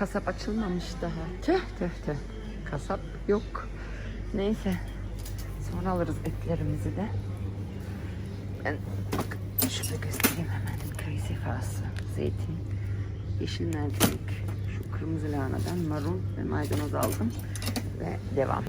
kasap açılmamış daha. Tüh tüh tüh. Kasap yok. Neyse. Sonra alırız etlerimizi de. Ben bak şurada göstereyim hemen. Köy sefası, zeytin, yeşil mercimek, şu kırmızı lahanadan marul ve maydanoz aldım. Ve devam.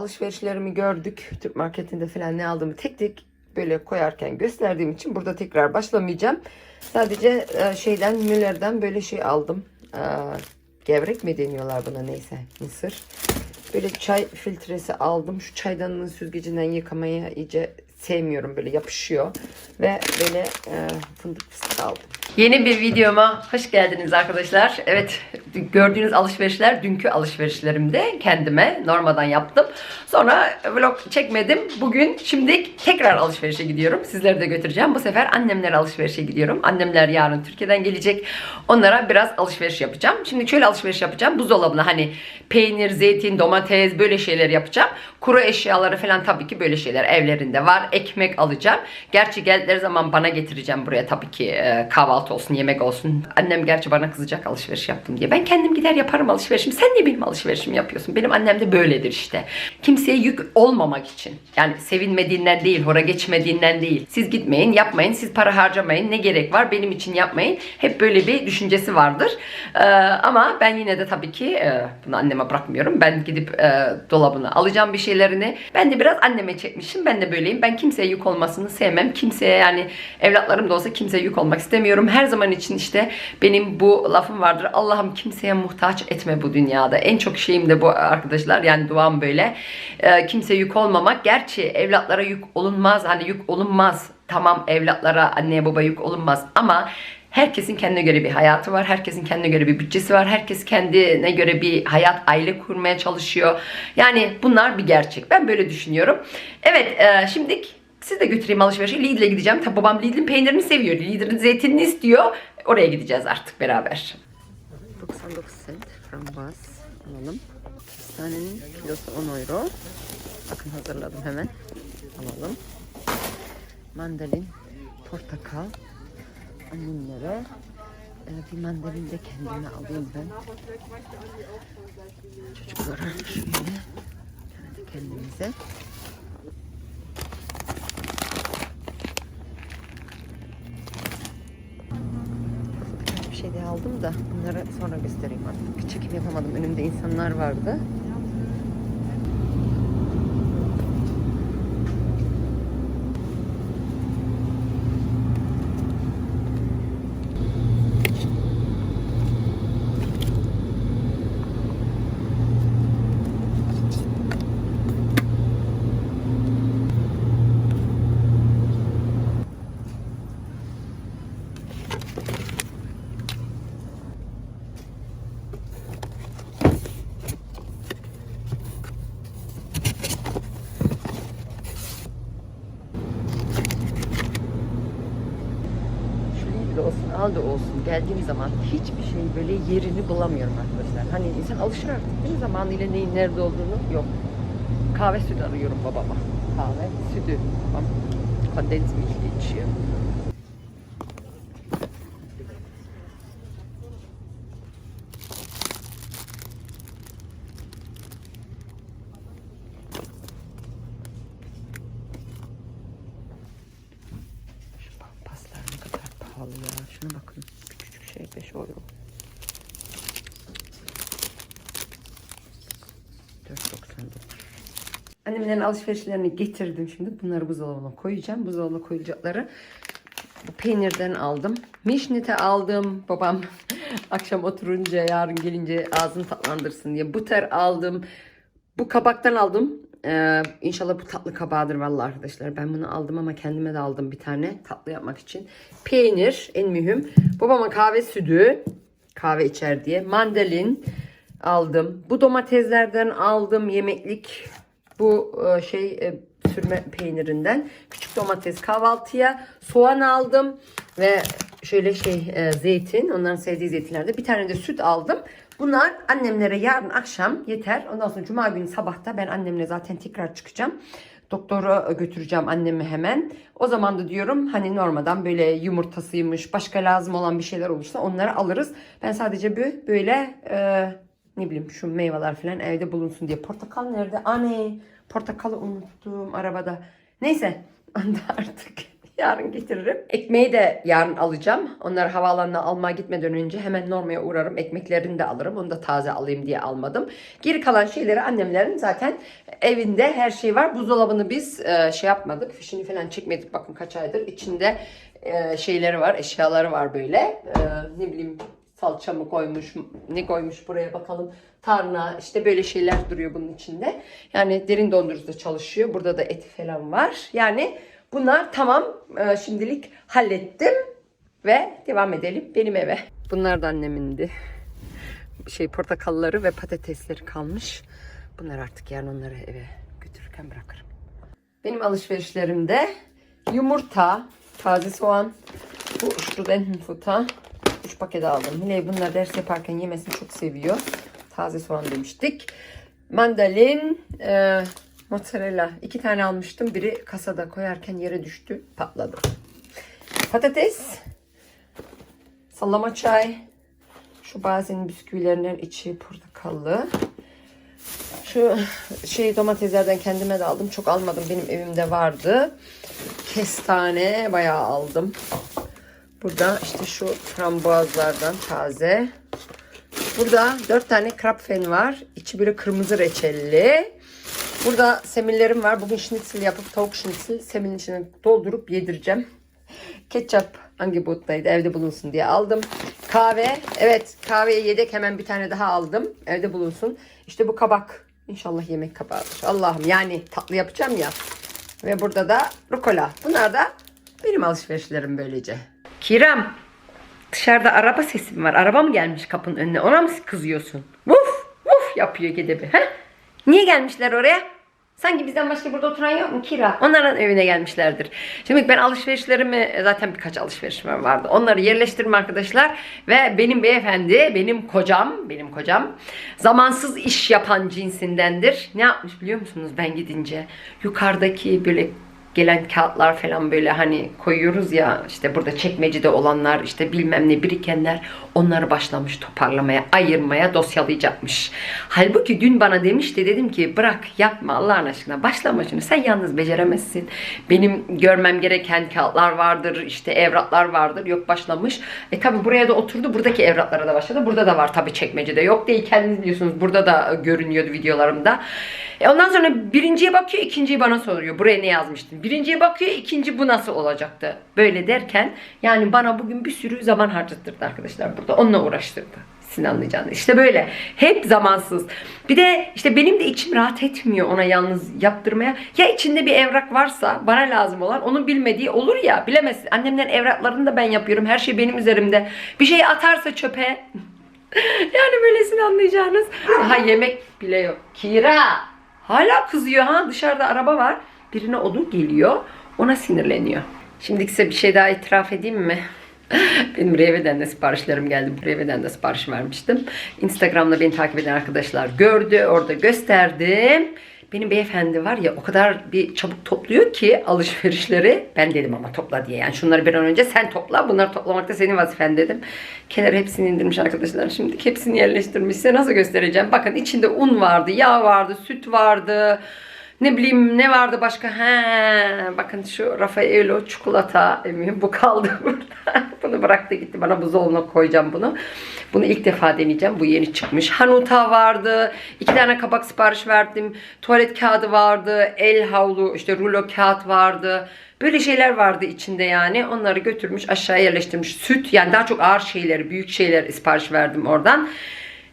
Alışverişlerimi gördük. Türk marketinde falan ne aldığımı tek tek böyle koyarken gösterdiğim için burada tekrar başlamayacağım. Sadece e, şeyden Müller'den böyle şey aldım. E, gevrek mi deniyorlar buna neyse mısır. Böyle çay filtresi aldım. Şu çaydanlığın süzgecinden yıkamaya iyice sevmiyorum böyle yapışıyor. Ve böyle e, fındık fıstık aldım. Yeni bir videoma hoş geldiniz arkadaşlar. Evet gördüğünüz alışverişler dünkü alışverişlerimde kendime normadan yaptım. Sonra vlog çekmedim. Bugün şimdi tekrar alışverişe gidiyorum. Sizleri de götüreceğim. Bu sefer annemlere alışverişe gidiyorum. Annemler yarın Türkiye'den gelecek. Onlara biraz alışveriş yapacağım. Şimdi şöyle alışveriş yapacağım. Buzdolabına hani peynir, zeytin, domates böyle şeyler yapacağım. Kuru eşyaları falan tabii ki böyle şeyler evlerinde var. Ekmek alacağım. Gerçi geldikleri zaman bana getireceğim buraya tabii ki e, kahvaltı olsun, yemek olsun. Annem gerçi bana kızacak alışveriş yaptım diye. Ben kendim gider yaparım alışverişimi. Sen niye benim alışverişimi yapıyorsun? Benim annem de böyledir işte. Kimseye yük olmamak için. Yani sevinmediğinden değil, hora geçmediğinden değil. Siz gitmeyin, yapmayın, siz para harcamayın. Ne gerek var? Benim için yapmayın. Hep böyle bir düşüncesi vardır. Ee, ama ben yine de tabii ki e, bunu anneme bırakmıyorum. Ben gidip e, dolabına alacağım bir şeylerini. Ben de biraz anneme çekmişim. Ben de böyleyim. Ben kimseye yük olmasını sevmem. Kimseye yani evlatlarım da olsa kimseye yük olmak istemiyorum. Her zaman için işte benim bu lafım vardır. Allah'ım kimseye muhtaç etme bu dünyada. En çok şeyim de bu arkadaşlar. Yani duam böyle. Ee, kimseye yük olmamak. Gerçi evlatlara yük olunmaz. Hani yük olunmaz. Tamam evlatlara anneye baba yük olunmaz ama Herkesin kendine göre bir hayatı var. Herkesin kendine göre bir bütçesi var. Herkes kendine göre bir hayat, aile kurmaya çalışıyor. Yani bunlar bir gerçek. Ben böyle düşünüyorum. Evet, e, şimdi siz de götüreyim alışverişe. Lidl'e gideceğim. Tabi babam Lidl'in peynirini seviyor. Lidl'in zeytinini istiyor. Oraya gideceğiz artık beraber. 99 cent frambuaz alalım. Kestanenin kilosu 10 euro. Bakın hazırladım hemen. Alalım. Mandalin, portakal, annemlere. Ee, bir mandalin de kendime alayım ben. Çocuklara şöyle. De kendimize. Şey de aldım da bunları sonra göstereyim artık. Çekim yapamadım. Önümde insanlar vardı. Şu Lidl olsun, Aldi olsun geldiğim zaman hiçbir şey böyle yerini bulamıyorum arkadaşlar. Hani insan alışır artık değil mi zamanıyla neyin nerede olduğunu yok. Kahve sütü arıyorum babama. Kahve sütü. Babam kondens milkli içiyor. Şuna bakın. Şey 5 euro. 4.99. Annemlerin alışverişlerini getirdim şimdi. Bunları buzdolabına koyacağım. Buzdolabına koyacakları bu peynirden aldım. Mişnite aldım. Babam akşam oturunca yarın gelince ağzını tatlandırsın diye. Butter aldım. Bu kabaktan aldım. Ee, inşallah bu tatlı kabağıdır vallahi arkadaşlar. Ben bunu aldım ama kendime de aldım bir tane tatlı yapmak için. Peynir en mühim. Babama kahve sütü kahve içer diye. Mandalin aldım. Bu domateslerden aldım yemeklik. Bu e, şey e, sürme peynirinden. Küçük domates kahvaltıya. Soğan aldım ve şöyle şey e, zeytin. Onların sevdiği zeytinlerde. Bir tane de süt aldım. Bunlar annemlere yarın akşam yeter. Ondan sonra cuma günü sabahta ben annemle zaten tekrar çıkacağım. Doktora götüreceğim annemi hemen. O zaman da diyorum hani normadan böyle yumurtasıymış, başka lazım olan bir şeyler olursa onları alırız. Ben sadece bir böyle e, ne bileyim şu meyveler falan evde bulunsun diye. Portakal nerede? Anne portakalı unuttum arabada. Neyse onu da artık yarın getiririm. Ekmeği de yarın alacağım. Onları havaalanına almaya gitmeden önce hemen normaya uğrarım. Ekmeklerini de alırım. Onu da taze alayım diye almadım. Geri kalan şeyleri annemlerin zaten evinde her şey var. Buzdolabını biz e, şey yapmadık. Fişini falan çekmedik. Bakın kaç aydır. İçinde e, şeyleri var. Eşyaları var böyle. E, ne bileyim salça mı koymuş, ne koymuş buraya bakalım. Tarna işte böyle şeyler duruyor bunun içinde. Yani derin dondurucuda çalışıyor. Burada da eti falan var. Yani bunlar tamam. Ee, şimdilik hallettim. Ve devam edelim benim eve. Bunlar da annemindi. Şey portakalları ve patatesleri kalmış. Bunlar artık yarın onları eve götürürken bırakırım. Benim alışverişlerimde yumurta, taze soğan, bu Studentenfutter 3 paket aldım. Yine bunlar ders yaparken yemesini çok seviyor. Taze soğan demiştik. Mandalin, e, mozzarella. iki tane almıştım. Biri kasada koyarken yere düştü. Patladı. Patates. Sallama çay. Şu bazen bisküvilerinin içi portakallı. Şu şey domateslerden kendime de aldım. Çok almadım. Benim evimde vardı. Kestane bayağı aldım. Burada işte şu frambuazlardan taze. Burada dört tane krapfen var. İçi böyle kırmızı reçelli. Burada semillerim var. Bugün schnitzel yapıp tavuk schnitzel seminin içine doldurup yedireceğim. Ketçap hangi bottaydı evde bulunsun diye aldım. Kahve. Evet kahveye yedek hemen bir tane daha aldım. Evde bulunsun. İşte bu kabak. İnşallah yemek kabağıdır. Allah'ım yani tatlı yapacağım ya. Ve burada da rukola. Bunlar da benim alışverişlerim böylece. Kiram. Dışarıda araba sesi var? Araba mı gelmiş kapının önüne? Ona mı kızıyorsun? Vuf vuf yapıyor gidebi. He? Niye gelmişler oraya? Sanki bizden başka burada oturan yok mu Kira? Onların evine gelmişlerdir. Şimdi ben alışverişlerimi zaten birkaç alışverişim vardı. Onları yerleştirdim arkadaşlar. Ve benim beyefendi, benim kocam, benim kocam zamansız iş yapan cinsindendir. Ne yapmış biliyor musunuz ben gidince? Yukarıdaki böyle gelen kağıtlar falan böyle hani koyuyoruz ya işte burada çekmecede olanlar işte bilmem ne birikenler onları başlamış toparlamaya ayırmaya dosyalayacakmış. Halbuki dün bana demişti dedim ki bırak yapma Allah'ın aşkına başlama şunu sen yalnız beceremezsin. Benim görmem gereken kağıtlar vardır işte evraklar vardır yok başlamış. E tabi buraya da oturdu buradaki evraklara da başladı. Burada da var tabi çekmecede yok değil kendiniz biliyorsunuz burada da görünüyordu videolarımda. E ondan sonra birinciye bakıyor, ikinciyi bana soruyor. Buraya ne yazmıştın? Birinciye bakıyor, ikinci bu nasıl olacaktı? Böyle derken yani bana bugün bir sürü zaman harcattırdı arkadaşlar burada. Onunla uğraştırdı. Sizin anlayacağınız. İşte böyle. Hep zamansız. Bir de işte benim de içim rahat etmiyor ona yalnız yaptırmaya. Ya içinde bir evrak varsa bana lazım olan onun bilmediği olur ya. Bilemezsin. Annemden evraklarını da ben yapıyorum. Her şey benim üzerimde. Bir şey atarsa çöpe. yani böylesini anlayacağınız. Daha yemek bile yok. Kira. Hala kızıyor ha. Dışarıda araba var. Birine odun geliyor. Ona sinirleniyor. Şimdi size bir şey daha itiraf edeyim mi? Benim Reve'den de siparişlerim geldi. Reve'den de sipariş vermiştim. Instagram'da beni takip eden arkadaşlar gördü. Orada gösterdim. Benim beyefendi var ya o kadar bir çabuk topluyor ki alışverişleri. Ben dedim ama topla diye. Yani şunları bir an önce sen topla. Bunları toplamak da senin vazifen dedim. Kenara hepsini indirmiş arkadaşlar. Şimdi hepsini yerleştirmiş. Size nasıl göstereceğim? Bakın içinde un vardı, yağ vardı, süt vardı. Ne bileyim ne vardı başka? He, bakın şu Raffaello çikolata eminim bu kaldı burada. bunu bıraktı gitti. Bana buzdolabına koyacağım bunu. Bunu ilk defa deneyeceğim. Bu yeni çıkmış. Hanuta vardı. iki tane kabak sipariş verdim. Tuvalet kağıdı vardı. El havlu işte rulo kağıt vardı. Böyle şeyler vardı içinde yani. Onları götürmüş aşağıya yerleştirmiş. Süt yani daha çok ağır şeyleri, büyük şeyler sipariş verdim oradan.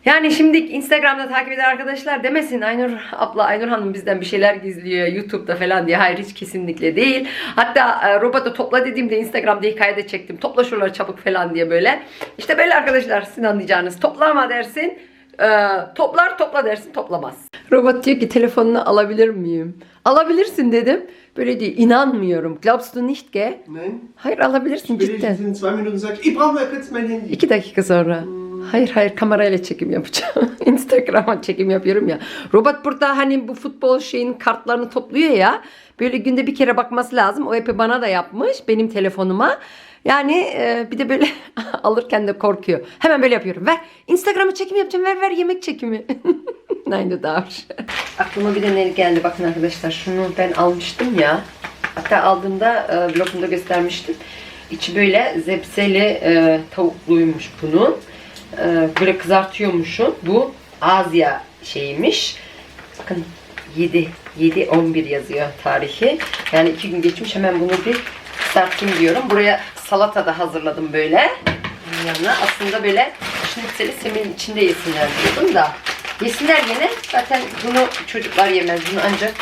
Yani şimdi Instagram'da takip eden arkadaşlar demesin Aynur abla Aynur Hanım bizden bir şeyler gizliyor YouTube'da falan diye. Hayır hiç kesinlikle değil. Hatta e, robotu topla dediğimde Instagram'da hikayede çektim. Topla şuraları çabuk falan diye böyle. İşte böyle arkadaşlar sizin anlayacağınız. Toplama dersin. e, toplar topla dersin toplamaz. Robot diyor ki telefonunu alabilir miyim? Alabilirsin dedim. Böyle diyor inanmıyorum. Glaubst du nicht gell? Nein. Hayır alabilirsin cidden. in zwei Minuten sagen, ich brauche mal kurz mein Handy. İki dakika sonra. Hayır hayır kamerayla çekim yapacağım. Instagram'a çekim yapıyorum ya. Robot burada hani bu futbol şeyin kartlarını topluyor ya. Böyle günde bir kere bakması lazım. O epi bana da yapmış benim telefonuma. Yani e, bir de böyle alırken de korkuyor. Hemen böyle yapıyorum. Ver Instagram'a çekim yapacağım. Ver ver yemek çekimi. Du darfst. Aklıma bir de ne geldi bakın arkadaşlar. Şunu ben almıştım ya. Hatta aldığımda e, vlogumda göstermiştim. İçi böyle zepseli e, tavukluymuş bunun. E, böyle kızartıyormuşum. Bu Asya şeymiş. Bakın 7 7 11 yazıyor tarihi. Yani iki gün geçmiş hemen bunu bir kızartayım diyorum. Buraya salata da hazırladım böyle. Yanına aslında böyle şnitzeli semin içinde yesinler diyordum da. Yesinler yine. Zaten bunu çocuklar yemez. Bunu ancak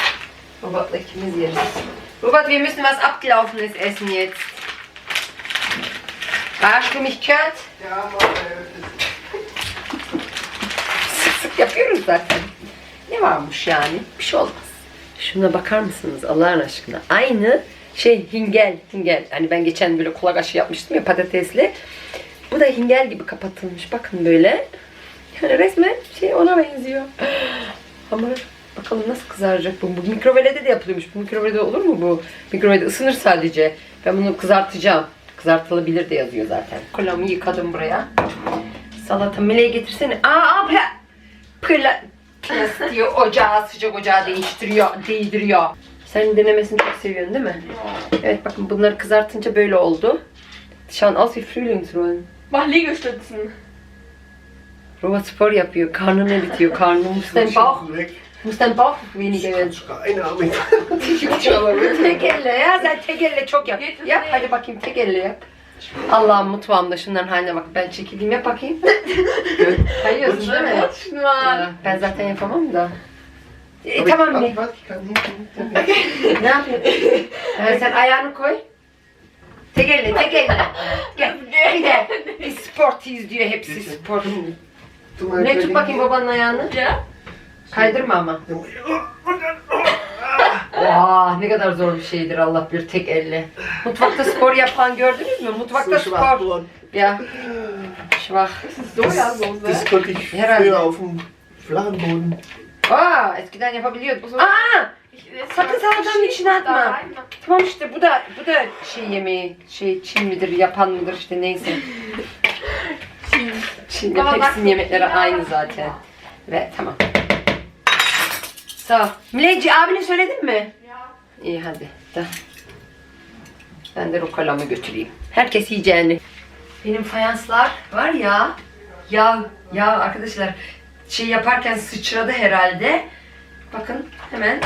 Robot'la ikimiz yeriz. Robot, wir müssen was Abgelaufenes essen jetzt. Hast du mich gehört? Ja, Mama, Sık yapıyoruz zaten. Ne varmış yani? Bir şey olmaz. Şuna bakar mısınız Allah'ın aşkına? Aynı şey hingel, hingel. Hani ben geçen böyle kulak aşı yapmıştım ya patatesli. Bu da hingel gibi kapatılmış. Bakın böyle. Yani resmen şey ona benziyor. Ama bakalım nasıl kızaracak bu. Bu mikrovelede de yapılıyormuş. Bu mikrovelede olur mu bu? Mikrovelede ısınır sadece. Ben bunu kızartacağım. Kızartılabilir de yazıyor zaten. Kolamı yıkadım buraya. Salata meleği getirsene. Aa abla. Pıla. Plas diyor ocağı sıcak ocağı değiştiriyor, değdiriyor. Sen denemesini çok seviyorsun değil mi? Evet bakın bunları kızartınca böyle oldu. Şu aus wie Frühlingsrollen. Mach Liegestützen. Robot spor yapıyor. Karnını bitiyor. Karnı muss dein Bauch, muss dein Bauch weniger werden. Sogar eine Arme. tek elle ya. Sen tek elle çok yap. Yap hadi bakayım tek elle yap. Allah'ım mutfağımda şunların haline bak. Ben çekileyim yap bakayım. Kayıyorsun değil mi? Ya, Ben zaten yapamam da. E, tamam ne? Ne yapıyorsun? Ee, sen ayağını koy. Tek elle, tek elle. Gel. Bir de biz sportuyuz diyor hepsi spor. Ne tut bakayım babanın ayağını. Kaydırma ama. Oh, Vah ne kadar zor bir şeydir Allah bir tek elle. Mutfakta spor yapan gördünüz mü? Mutfakta spor. Ya. Schwach. Sojasauce. Das konnte ich früher auf dem flachen Boden. Aa eskiden yapabiliyordum. Aa! Sakın salatanın içine atma. Tamam işte bu da bu da şey yemeği, şey Çin midir, yapan mıdır işte neyse. Çin Ama hepsinin yemekleri aynı zaten. Ve tamam. Sağ ol. Mileci abine söyledin mi? İyi hadi. Da. Ben de rokalamı götüreyim. Herkes yiyeceğini. Benim fayanslar var ya. Ya ya arkadaşlar şey yaparken sıçradı herhalde. Bakın hemen.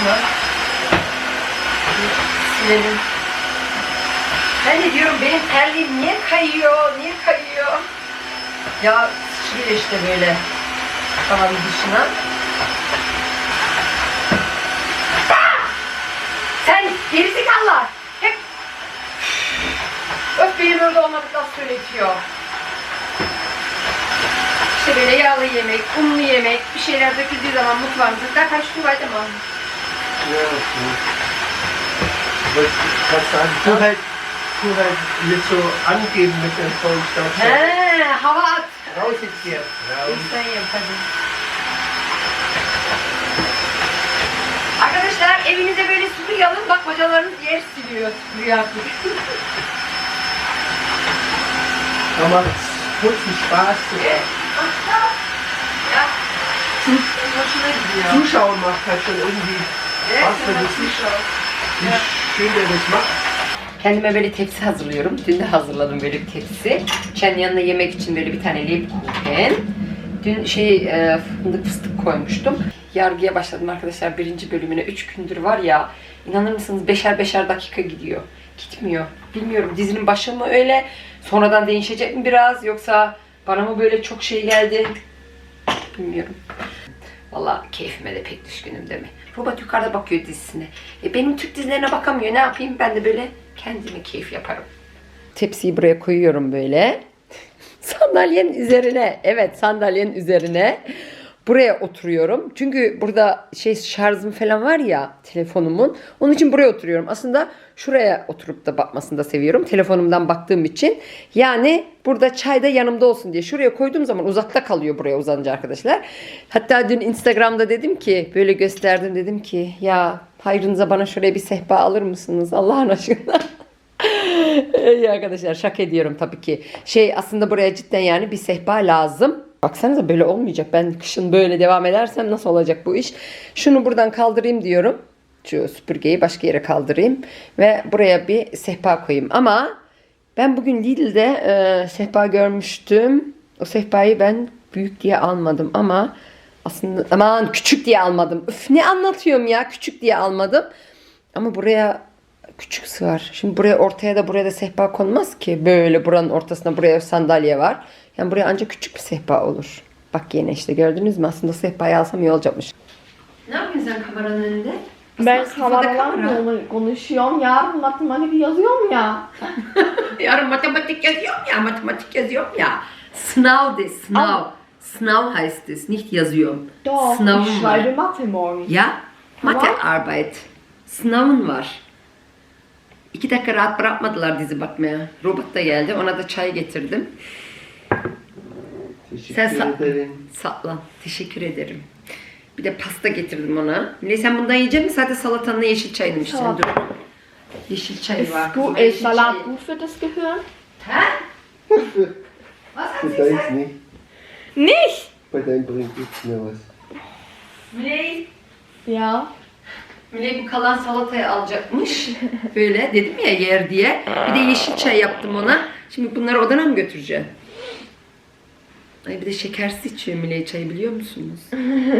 Bunu silelim. Ben de diyorum benim terliğim niye kayıyor, niye kayıyor? Ya sıçrıyor işte böyle tavanın dışına. Ah! Sen gerizekalılar! Hep Öf benim öyle olmadık laf söyletiyor. İşte böyle yağlı yemek, unlu yemek, bir şeyler döküldüğü zaman mutfağımızda da kaç du weitermachen. Ja, okay. Wollte ich gerade sagen, tu halt, tu halt jetzt so angeben mit dem vollen Staubsauger. He, hava at. Raus hier. Hadi. Arkadaşlar evinize böyle süpürge alın. Bak hocalarınız yer siliyor. Süpürge artık. Da macht's kurzen Spaß. Hoşuna gidiyor. Zuschauen macht halt schon irgendwie Evet, wenn evet, du siehst, hoşuna. wie schön der das macht. Kendime böyle tepsi hazırlıyorum. Dün de hazırladım böyle bir tepsi. Çen yanına yemek için böyle bir tane Lebkuchen. Dün şey e, fındık fıstık koymuştum. Yargıya başladım arkadaşlar birinci bölümüne. Üç gündür var ya inanır mısınız beşer beşer dakika gidiyor. Gitmiyor. Bilmiyorum dizinin başı mı öyle Sonradan değişecek mi biraz yoksa bana mı böyle çok şey geldi? Bilmiyorum. Valla keyfime de pek düşkünüm mi? Robot yukarıda bakıyor dizisine. E benim Türk dizilerine bakamıyor. Ne yapayım? Ben de böyle kendime keyif yaparım. Tepsiyi buraya koyuyorum böyle. Sandalyenin üzerine. Evet sandalyenin üzerine. Buraya oturuyorum. Çünkü burada şey şarjım falan var ya telefonumun. Onun için buraya oturuyorum. Aslında şuraya oturup da bakmasını da seviyorum. Telefonumdan baktığım için. Yani burada çay da yanımda olsun diye. Şuraya koyduğum zaman uzakta kalıyor buraya uzanınca arkadaşlar. Hatta dün Instagram'da dedim ki böyle gösterdim dedim ki ya hayrınıza bana şuraya bir sehpa alır mısınız Allah'ın aşkına. İyi arkadaşlar şaka ediyorum tabii ki. Şey aslında buraya cidden yani bir sehpa lazım. Baksanıza böyle olmayacak. Ben kışın böyle devam edersem nasıl olacak bu iş? Şunu buradan kaldırayım diyorum. Şu süpürgeyi başka yere kaldırayım. Ve buraya bir sehpa koyayım. Ama ben bugün Lidl'de e, sehpa görmüştüm. O sehpayı ben büyük diye almadım ama aslında aman küçük diye almadım. Üf ne anlatıyorum ya küçük diye almadım. Ama buraya küçük sığar. Şimdi buraya ortaya da buraya da sehpa konmaz ki. Böyle buranın ortasına buraya sandalye var. Yani buraya ancak küçük bir sehpa olur. Bak yine işte gördünüz mü? Aslında sehpayı alsam iyi olacakmış. Ne yapıyorsun sen kameranın önünde? Ben kameralarla konuşuyorum. Yarın matematik yazıyorum ya. Yarın matematik yazıyorum ya, matematik yazıyorum ya. Sınav de, sınav. Sınav heißt es, nicht yazıyorum. Doch, ich Sınavım var. schreibe Mathe morgen. Ya, Mathe-Arbeit. Sınavın var. İki dakika rahat bırakmadılar dizi bakmaya. Robot da geldi, ona da çay getirdim. Teşekkür sa- ederim. Satlan, teşekkür ederim. Bir de pasta getirdim ona. Mine sen bundan yiyecek misin? Sadece salatanla yeşil çayını mı içeceksin? Salata. Dur. Yeşil çay var. Ist, kızım, gut, yeşil ist Salat çay. gut für das Gehirn? Hä? Was hat sie deins gesagt? nicht. Nicht! Bei deinem bringt nichts mehr was. Miley, Ja. Miley bu kalan salatayı alacakmış. Böyle dedim ya yer diye. Bir de yeşil çay yaptım ona. Şimdi bunları odana mı götüreceğim? Ay bir de şekersiz içiyor Miley çayı biliyor musunuz?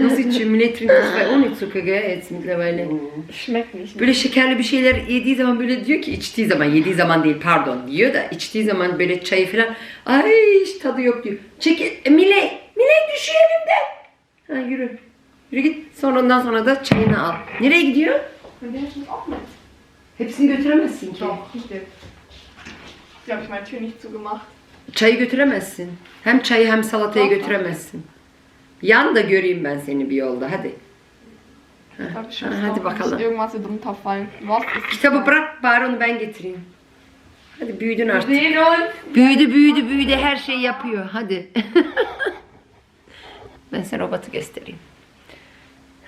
Nasıl içiyor? Trinkt das bei ohne Zucker gell jetzt mittlerweile. Schmeckt nicht. Böyle şekerli bir şeyler yediği zaman böyle diyor ki içtiği zaman yediği zaman değil pardon diyor da içtiği zaman böyle çayı falan ay hiç tadı yok diyor. Çekil e, Miley Miley düşüyor elimden. Ha yürü. Yürü git. Sonra ondan sonra da çayını al. Nereye gidiyor? Hepsini götüremezsin ki. Doch. Die habe ich meine Tür nicht zugemacht. Çayı götüremezsin. Hem çayı hem salatayı Tamam. götüremezsin. Yan da göreyim ben seni bir yolda hadi. Ha, ha, hadi bakalım. Kitabı bırak bari onu ben getireyim. Hadi büyüdün artık. Büyüdü büyüdü büyüdü her şeyi yapıyor. Hadi. ben size robotu göstereyim.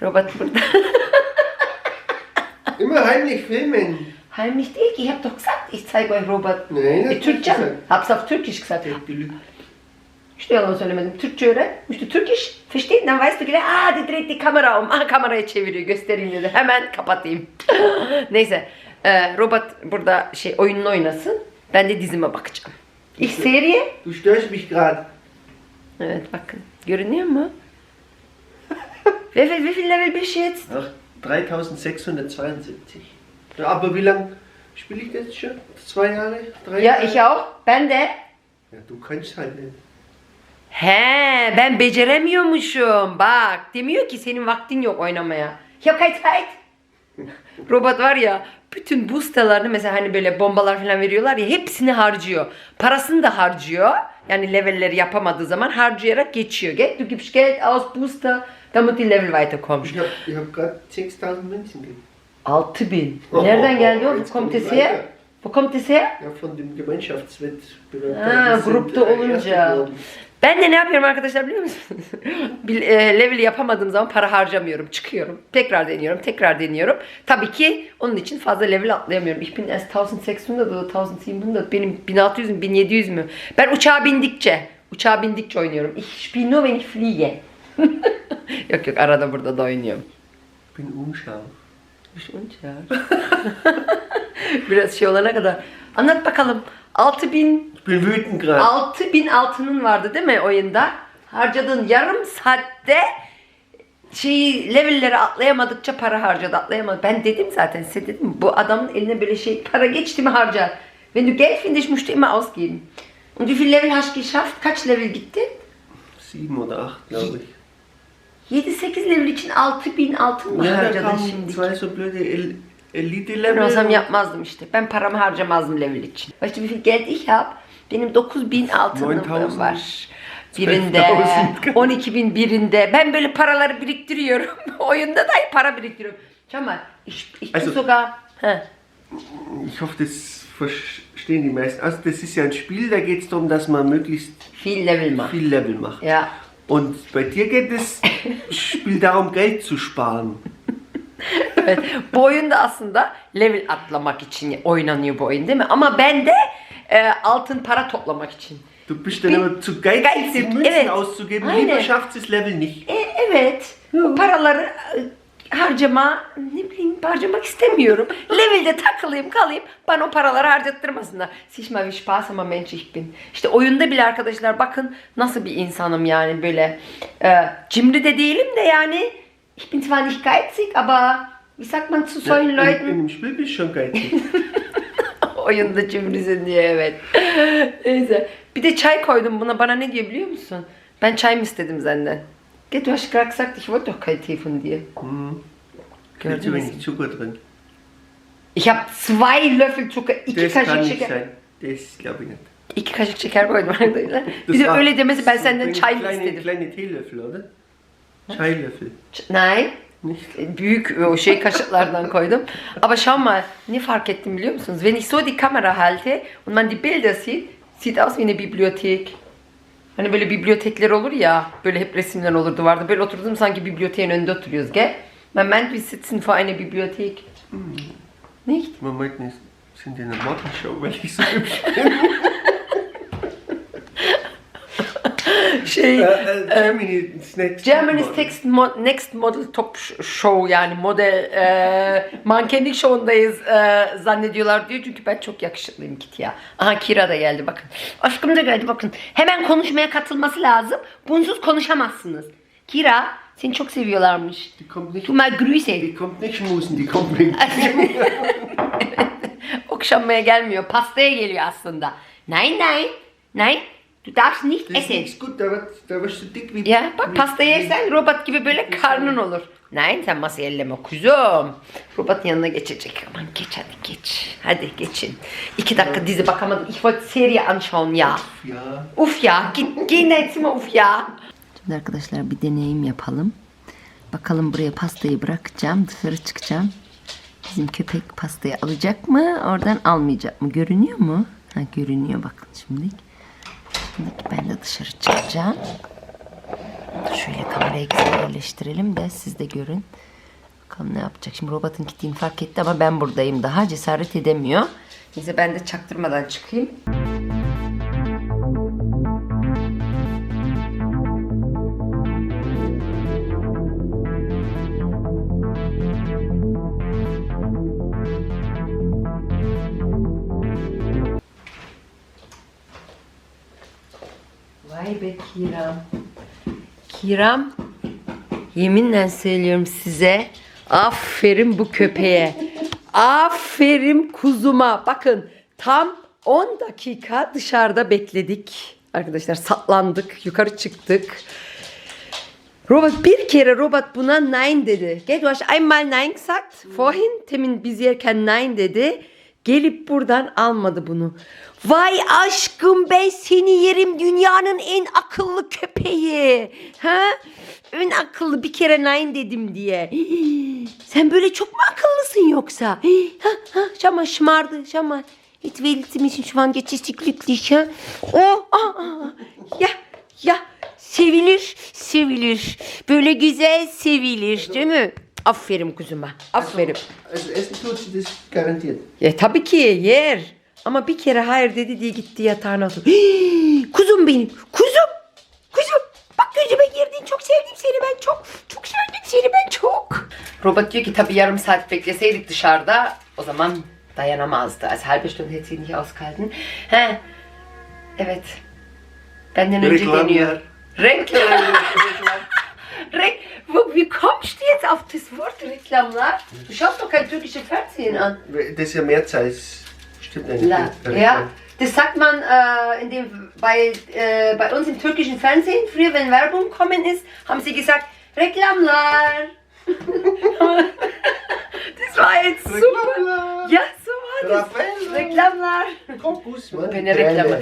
Robot burada. Immer heimlich filmen. Heimlich ki. Ich hab doch gesagt, ich zeige euch Robot. Nein, E, Türkçe mi? Hab's auf Türkisch gesagt. Lügst. İşte yalan söylemedim. Türkçe öğren. İşte Türkisch. Verstehen? Dann weißt du gleich, ah, die dreht die Kamera um. Ah, kamerayı çeviriyor. Göstereyim dedi. Hemen kapatayım. Neyse. Ee, robot burada şey oyununu oynasın. Ben de dizime bakacağım. İlk seriye. Du störst mich gerade. Evet bakın. Görünüyor mu? wie, viel, wie viel Level bist du jetzt? Ach, 3672. Ja, aber wie lange spiele ich das schon? Zwei Jahre? Drei Ja, Jahre? ich auch. Ben de. Ja, du kannst halt nicht. He, ben beceremiyormuşum. Bak, demiyor ki senin vaktin yok oynamaya. Ich hab keine Zeit. Robot var ya, bütün boosterlarını mesela hani böyle bombalar falan veriyorlar ya hepsini harcıyor. Parasını da harcıyor. Yani levelleri yapamadığı zaman harcayarak geçiyor. Gell? Du gibst Geld aus Booster, damit die Level weiterkommst. Ich habe ich hab gerade 6000 Münzen gekriegt. 6000. Nereden geldi o? Jetzt Wo kommt kommt das weiter. her? Wo kommt das her? Ja, von dem Gemeinschaftswettbewerb. Ha, grupta olunca. Ben de ne yapıyorum arkadaşlar biliyor musunuz? E, level yapamadığım zaman para harcamıyorum. Çıkıyorum. Tekrar deniyorum. Tekrar deniyorum. Tabii ki onun için fazla level atlayamıyorum. Ich bin erst 1600 oder 1700. Benim 1600 mü 1700 mü? Ben uçağa bindikçe uçağa bindikçe oynuyorum. Ich spiele nur wenn ich fliege. yok yok arada burada da oynuyorum. Bin unscharf. Biraz şey olana kadar. Anlat bakalım. 6000 Ich bin wütend gerade. 6000 altının vardı değil mi oyunda? Harcadığın yarım saatte şeyi levelleri atlayamadıkça para harcadı atlayamadı. Ben dedim zaten size dedim bu adamın eline böyle şey para geçti mi harcar. Wenn du Geld findest musst du immer ausgeben. Und wie viel Level hast du geschafft? Kaç level gitti? Sieben oder acht, glaube ich. 7-8 level için 6000 altın mı da harcadın şimdi? zwei so blöde El Ben olsam yapmazdım işte. Ben paramı harcamazdım level için. Weißt du wie viel Geld ich hab? Benim 9000 altınım 9000. var. Birinde, 12.000. 12.000 birinde. Ben böyle paraları biriktiriyorum. Oyunda dahi para biriktiriyorum. Schau mal, ich, ich Also- sogar... Heh. Ich hoffe, das verstehen die meisten. Also das ist ja ein Spiel, da geht es darum, dass man möglichst Viel level mach. viel Level macht. Ja. Und bei dir geht es Spiel darum, Geld zu sparen. Evet. Bu oyunda aslında level atlamak için oynanıyor bu oyun değil mi? Ama ben de e, altın para toplamak için. Du bist dann aber zu geizig, Münzen evet. auszugeben. Aynen. Lieber schafft es Level nicht. E, evet. O paraları e, harcama, ne bileyim harcamak istemiyorum. Level'de takılayım kalayım. Bana o paraları harcattırmasınlar. Sich mal wie Spaß ama ich bin. İşte oyunda bile arkadaşlar bakın nasıl bir insanım yani böyle. E, cimri de değilim de yani. Ich bin zwar nicht geizig aber wie sagt man zu solchen in, Leuten? in bist du schon geizig. Oyunda cimrisin diye evet. Neyse. Bir de çay koydum buna. Bana ne diyor biliyor musun? Ben çay mı istedim senden? Geh, du hast gerade gesagt, ich wollte doch keinen Tee von dir. Viel Gördün zu wenig Zucker drin. Ich habe zwei Löffel Zucker, iki Das kann nicht sein. Das glaube ich nicht. Kaşık şeker koydum arkadaşlar. Bir Das de war öyle demesi ben so senden kleine- kleine, Teelöffel, oder? Çaylöffel. Ç- Nein. Nicht? Büyük o şey kaşıklardan koydum. Aber schau mal, ne fark ettim biliyor musunuz? Wenn ich so die Kamera halte und man die Bilder sieht, sieht aus wie eine Bibliothek. Hani böyle bibliotekler olur ya, böyle hep resimler olur duvarda. Böyle oturdum sanki biblioteğin önünde oturuyoruz, gell? Man meint, wir sitzen vor einer Bibliothek. Nicht? Man meint, wir sind in einer Modelshow, weil ich so hübsch bin. Şey, Äh, äh, Germany's Next Germany's Model. Next, Mo- Next Model Top Sh- Show yani model e, mankenlik şovundayız e, zannediyorlar diyor çünkü ben çok yakışıklıyım Kit ya. Aha Kira da geldi bakın. Aşkım da geldi bakın. Hemen konuşmaya katılması lazım. Bunsuz konuşamazsınız. Kira seni çok seviyorlarmış. Die kommt nicht, Tu mal Grüße. die kommt nicht schmusen, die kommt wegen. Okşanmaya gelmiyor. Pastaya geliyor aslında. Nein nein. Nein. Du darfst nicht Das ist essen. nichts gut, da, wird, da wirst du dick wie. Ya bak wie- pasta yersen robot gibi böyle karnın olur. Nein sen masaya elleme kuzum. Robot yanına geçecek. Aman geç hadi geç. Hadi geçin. İki dakika dizi bakamadım. Ich wollte Serie anschauen ya. Ja. Uf ya git ins Zimmer uf ya. Şimdi arkadaşlar bir deneyim yapalım. Bakalım buraya pastayı bırakacağım. Dışarı çıkacağım. Bizim köpek pastayı alacak mı? Oradan almayacak mı? Görünüyor mu? Ha görünüyor bakın şimdi. Şimdi ben de dışarı çıkacağım. Şöyle kamerayı güzel yerleştirelim de siz de görün. Bakalım ne yapacak. Şimdi robotun gittiğini fark etti ama ben buradayım daha. Cesaret edemiyor. Neyse ben de çaktırmadan çıkayım. Kiram, yeminle söylüyorum size. Aferin bu köpeğe. Aferin kuzuma. Bakın tam 10 dakika dışarıda bekledik. Arkadaşlar satlandık, yukarı çıktık. Robot bir kere robot buna nein dedi. Gel du einmal nein gesagt. Vorhin temin biz yerken nein dedi. Gelip buradan almadı bunu. Vay aşkım ben seni yerim dünyanın en akıllı köpeği. Ha? En akıllı bir kere nein dedim diye. Sen böyle çok mu akıllısın yoksa? Ha, ha, şama şımardı şama. Hiç velisi misin şu an geçişlik ha? Oh, ah, ah, ya, ya. Sevilir, sevilir. Böyle güzel sevilir değil mi? Aferin kuzuma, aferin. Also essen tut das garantiert. Ya tabii ki yer. Ama bir kere hayır dedi diye gitti yatağına oturdu. Kuzum benim, kuzum, kuzum. Bak gözüme girdin, çok sevdim seni ben çok. Çok sevdim seni ben çok. Robot diyor ki tabii yarım saat bekleseydik dışarıda o zaman dayanamazdı. Also halbe Stunde hätte sie nicht ausgehalten. He, evet. Benden önce Reklamlar. deniyor. Reklam. Re Wo- Wie kommst du jetzt auf das Wort Reklamlar? Du schaust doch kein türkische Fernsehen an. Das ist ja Mehrzahl. Das stimmt ja nicht. Ja, Das sagt man äh, in dem, bei, äh, bei uns im türkischen Fernsehen. Früher, wenn Werbung kommen ist, haben sie gesagt, Reklamlar. das war jetzt super. Ja, so war das. Raffaello. Reklamlar. Kokos, man. Beni reklama.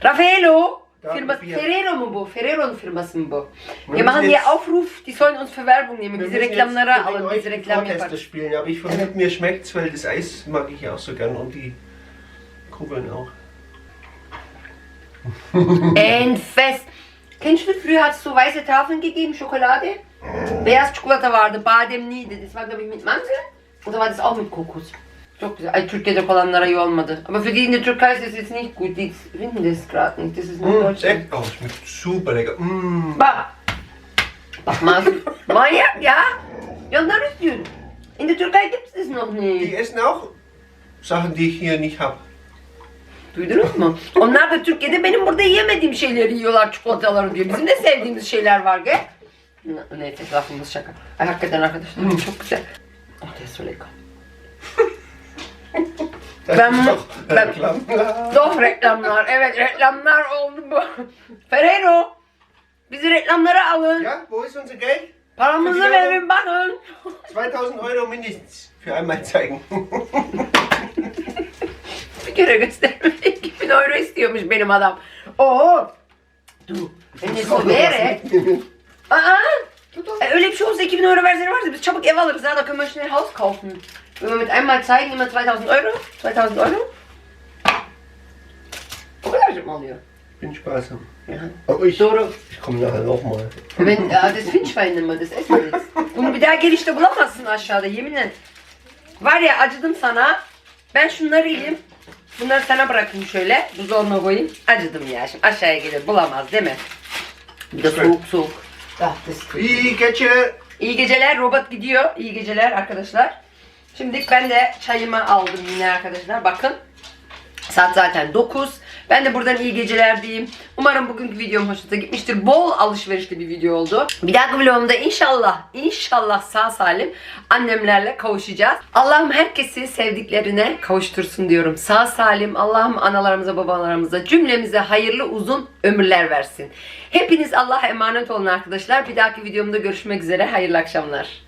Raffaello. Firma. Ferrero mu bu? Ferrero'nun firması mı bu? Wir machen hier Aufruf, die sollen uns für Werbung nehmen. Diese Reklamlara euch diese die Reklam yapar. spielen, aber ich vermute, mir schmeckt's, weil das Eis mag ich auch so gern und die Kugeln auch. Enfes. Kennst du früher hat es so weiße Tafeln gegeben, Schokolade? Beyaz çikolata vardı, bademliydi. Das war glaube ich mit Mandel. Oder war das auch mit Kokos? Çok güzel. Ay Türkiye'de olanlara iyi olmadı. Aber für die in der Türkei ist jetzt nicht gut. Die finden das gerade nicht. Das ist nur Mmh, Deutschland. echt? Schmeckt super lecker. Mmh. Bak. Bak Mazlum. Manyak ya. Ya onlar istiyor. In der Türkei gibt es das noch Die nicht. essen auch Sachen, die ich hier nicht habe. Duydunuz mu? Onlar da Türkiye'de benim burada yiyemediğim şeyleri yiyorlar çikolataları diyor. Bizim de sevdiğimiz şeyler var ge. Ne- Neyse lafımız şaka. Ay hakikaten arkadaşlar çok güzel. Oh lecker. Das Ben- ben- Reklamlar. Doch reklamlar. Evet reklamlar oldu bu. Ferrero. Bizi reklamlara alın. Ja, wo ist unser Geld? Paramızı Ferrero. verin bakın. 2000 Euro mindestens. Für einmal zeigen. Bir kere göstermek 2000 euro istiyormuş benim adam. Oo. Du. Wenn es so wäre. Aa. E, Öyle bir şey olsa 2000 euro versene varsa biz çabuk ev alırız ha. Da schnell Haus kaufen. Wenn wir mit einmal zeigen immer 2000 euro. 2000 euro. Mı oluyor? Bin sparsam. Ja. Aber ich, Doğru. ich komme nachher nochmal. Ben, aa, das Finchwein mi? Das essen wir jetzt. Bunu bir daha gelişte bulamazsın aşağıda yeminle. Var ya acıdım sana. Ben şunları yiyeyim. Bunları sana bırakayım şöyle. Buzdolabına koyayım. Acıdım ya şimdi aşağıya gelir bulamaz değil mi? Bir de soğuk soğuk. Ah, das geht's dir? İyi geceler robot gidiyor. İyi geceler arkadaşlar. Şimdi ben de çayımı aldım yine arkadaşlar. Bakın. Saat zaten 9. Ben de buradan iyi geceler diyeyim. Umarım bugünkü videom hoşunuza gitmiştir. Bol alışverişli bir video oldu. Bir dahaki vlogumda inşallah, inşallah sağ salim annemlerle kavuşacağız. Allah'ım herkesi sevdiklerine kavuştursun diyorum. Sağ salim Allah'ım analarımıza, babalarımıza, cümlemize hayırlı uzun ömürler versin. Hepiniz Allah'a emanet olun arkadaşlar. Bir dahaki videomda görüşmek üzere. Hayırlı akşamlar.